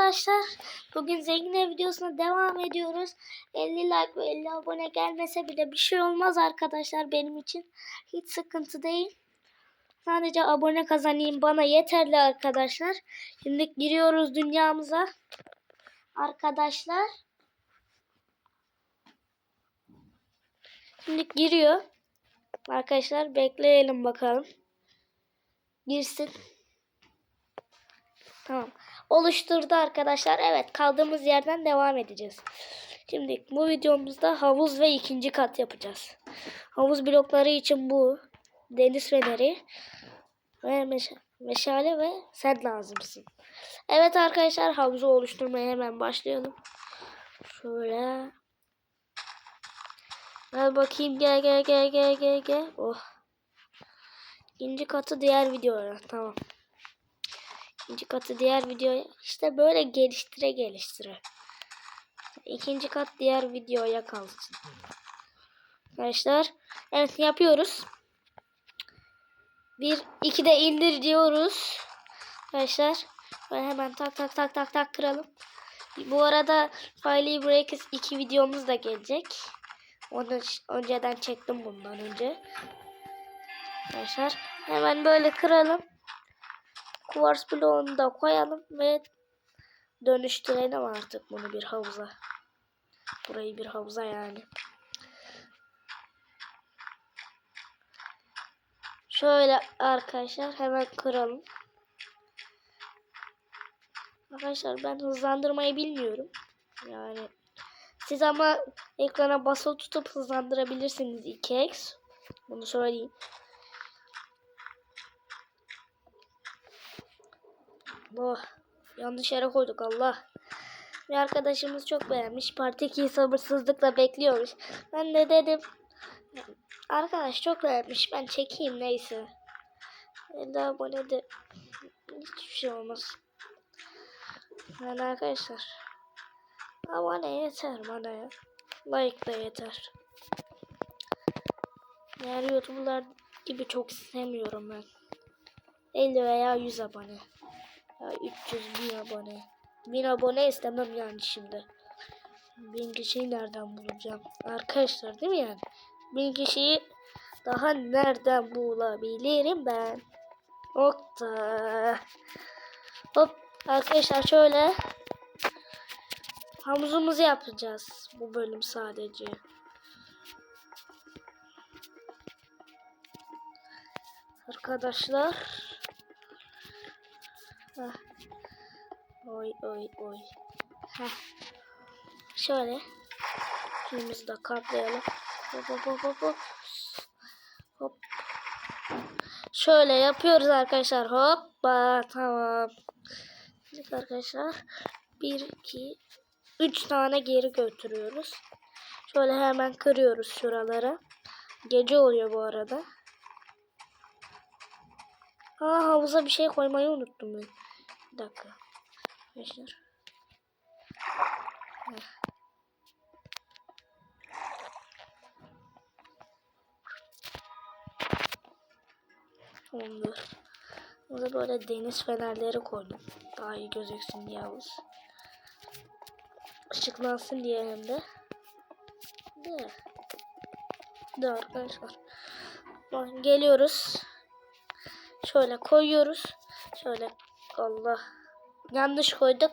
arkadaşlar. Bugün zengin ev videosuna devam ediyoruz. 50 like ve 50 abone gelmese bile bir şey olmaz arkadaşlar benim için. Hiç sıkıntı değil. Sadece abone kazanayım bana yeterli arkadaşlar. Şimdi giriyoruz dünyamıza. Arkadaşlar. Şimdi giriyor. Arkadaşlar bekleyelim bakalım. Girsin. Tamam. Oluşturdu arkadaşlar. Evet kaldığımız yerden devam edeceğiz. Şimdi bu videomuzda havuz ve ikinci kat yapacağız. Havuz blokları için bu. Deniz feneri. Ve meşa meşale ve sen lazımsın. Evet arkadaşlar havuzu oluşturmaya hemen başlayalım. Şöyle. Gel bakayım gel gel gel gel gel gel. Oh. İkinci katı diğer videoya. Tamam. İkinci katı diğer videoya. İşte böyle geliştire geliştire. İkinci kat diğer videoya kalsın. Arkadaşlar. Evet yapıyoruz. Bir, iki de indir diyoruz. Arkadaşlar. Böyle hemen tak tak tak tak tak kıralım. Bu arada File Breakers 2 videomuz da gelecek. Onu önceden çektim bundan önce. Arkadaşlar hemen böyle kıralım. Kuvars bloğunu da koyalım ve dönüştürelim artık bunu bir havuza. Burayı bir havuza yani. Şöyle arkadaşlar hemen kıralım. Arkadaşlar ben hızlandırmayı bilmiyorum. Yani siz ama ekrana basılı tutup hızlandırabilirsiniz 2x. Bunu söyleyeyim. Oh, yanlış yere koyduk Allah. Bir arkadaşımız çok beğenmiş. Part 2'yi sabırsızlıkla bekliyormuş. Ben de dedim. Arkadaş çok beğenmiş. Ben çekeyim neyse. 50 abone de hiçbir şey olmaz. Yani arkadaşlar. Abone yeter bana ya. Like da yeter. Diğer youtuberlar gibi çok istemiyorum ben. 50 veya 100 abone. Ya 300 bin abone. 1000 abone istemem yani şimdi. 1000 kişiyi nereden bulacağım? Arkadaşlar değil mi yani? 1000 kişiyi daha nereden bulabilirim ben? Nokta. Hop arkadaşlar şöyle havuzumuzu yapacağız bu bölüm sadece. Arkadaşlar. Heh. Oy oy oy. Heh. Şöyle. Şunumuzu da kaplayalım. Hop hop hop hop hop. Hop. Şöyle yapıyoruz arkadaşlar. Hoppa tamam. Şimdi arkadaşlar 1 2 3 tane geri götürüyoruz. Şöyle hemen kırıyoruz şuralara. Gece oluyor bu arada. Aa havuza bir şey koymayı unuttum ben. Dakika. Arkadaşlar. Tamamdır. Burada böyle deniz fenerleri koydum. Daha iyi gözüksün diye havuz. Işıklansın diye hem de. De. Arkadaşlar. Geliyoruz. Şöyle koyuyoruz. Şöyle Allah. Yanlış koyduk.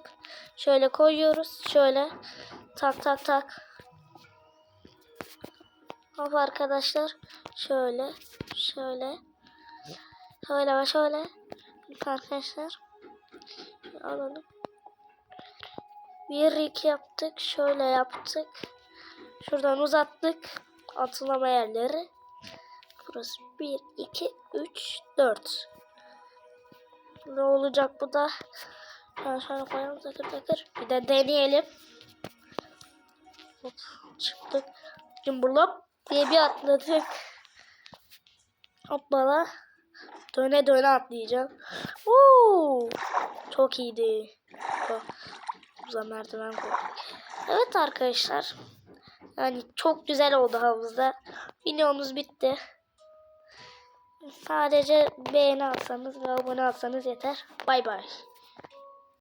Şöyle koyuyoruz. Şöyle tak tak tak. Hop arkadaşlar. Şöyle. Şöyle. Şöyle ve şöyle. Arkadaşlar. Alalım. Bir iki yaptık. Şöyle yaptık. Şuradan uzattık. Atılama yerleri. Burası 1, 2, 3, 4. Ne olacak bu da? Ben şöyle koyalım takır takır. Bir de deneyelim. Hop, çıktık. Cumburlop diye bir atladık. Hoppala. Döne döne atlayacağım. Uuu. Çok iyiydi. Havuza merdiven koyduk. Evet arkadaşlar. Yani çok güzel oldu havuzda. Videomuz bitti. Sadece beğeni atsanız ve abone atsanız yeter. Bay bay.